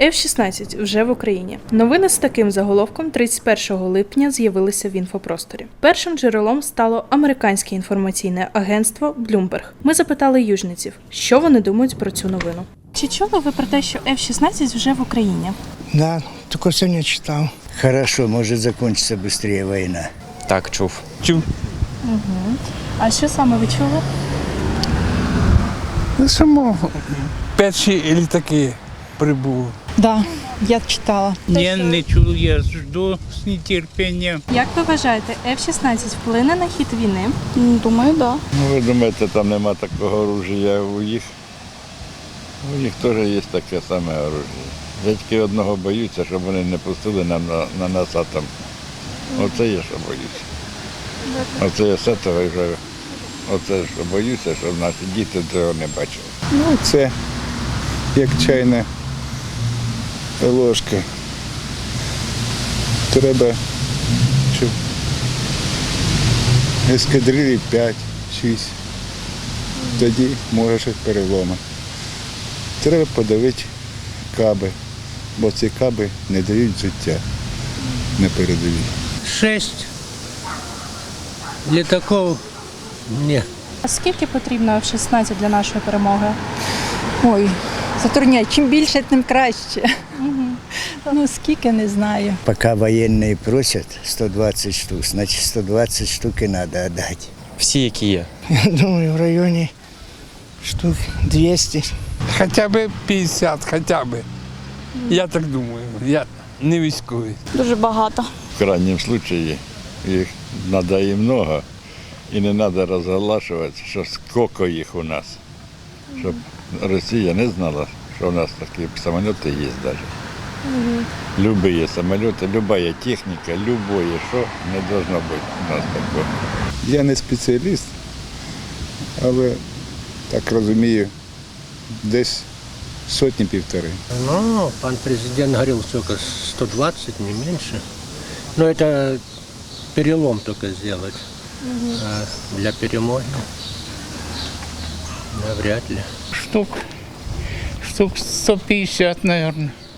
F-16 вже в Україні. Новини з таким заголовком 31 липня з'явилися в інфопросторі. Першим джерелом стало американське інформаційне агентство Bloomberg. Ми запитали южниців, що вони думають про цю новину. Чи чули ви про те, що F-16 вже в Україні? Да, только сегодня читал. Хорошо, может закончиться быстрее война. Так, чув. Чув. А що саме ви чули? Ну, само перші літаки прибули. Да, я читала. Ні, не чув, я жду з нетерпінням. Як ви вважаєте, F-16 вплине на хід війни? Думаю, да. Ну, ви думаєте, там нема такого оружия у їх? У них теж є таке саме оружие. Я тільки одного боюся, щоб вони не пустили нам на, на нас атом. Оце я що боюся. Оце я з цього вже, оце що боюся, щоб наші діти цього не бачили. Ну, це як чайна ложка. Треба, щоб ескадрилі 5-6. Тоді може щось переломи. Треба подавити каби, бо ці каби не дають життя на передовій. Шесть літаків. Ні. А скільки потрібно F-16 для нашої перемоги? Ой, затрудняє. Чим більше, тим краще. Ну, скільки не знаю. Пока военные просят 120 штук, значит 120 штук и надо отдать. Всі, які є. Я думаю, в районе штук 200. Хоча б 50, хоча б. Я так думаю. Я не військовий. Дуже багато. В крайньому випадку їх треба і много, і не треба розголошувати, що скільки їх у нас. Щоб Росія не знала, що у нас такі самоліти є навіть. Любые самоліти, любая техніка, любое що не должно бути у нас такого. Я не спеціаліст, але так розумію, десь сотні півтори. Ну, пан президент говорил только 120, не меньше. Но это перелом только сделать. А для перемоги навряд ли. Штук, штук 150, мабуть.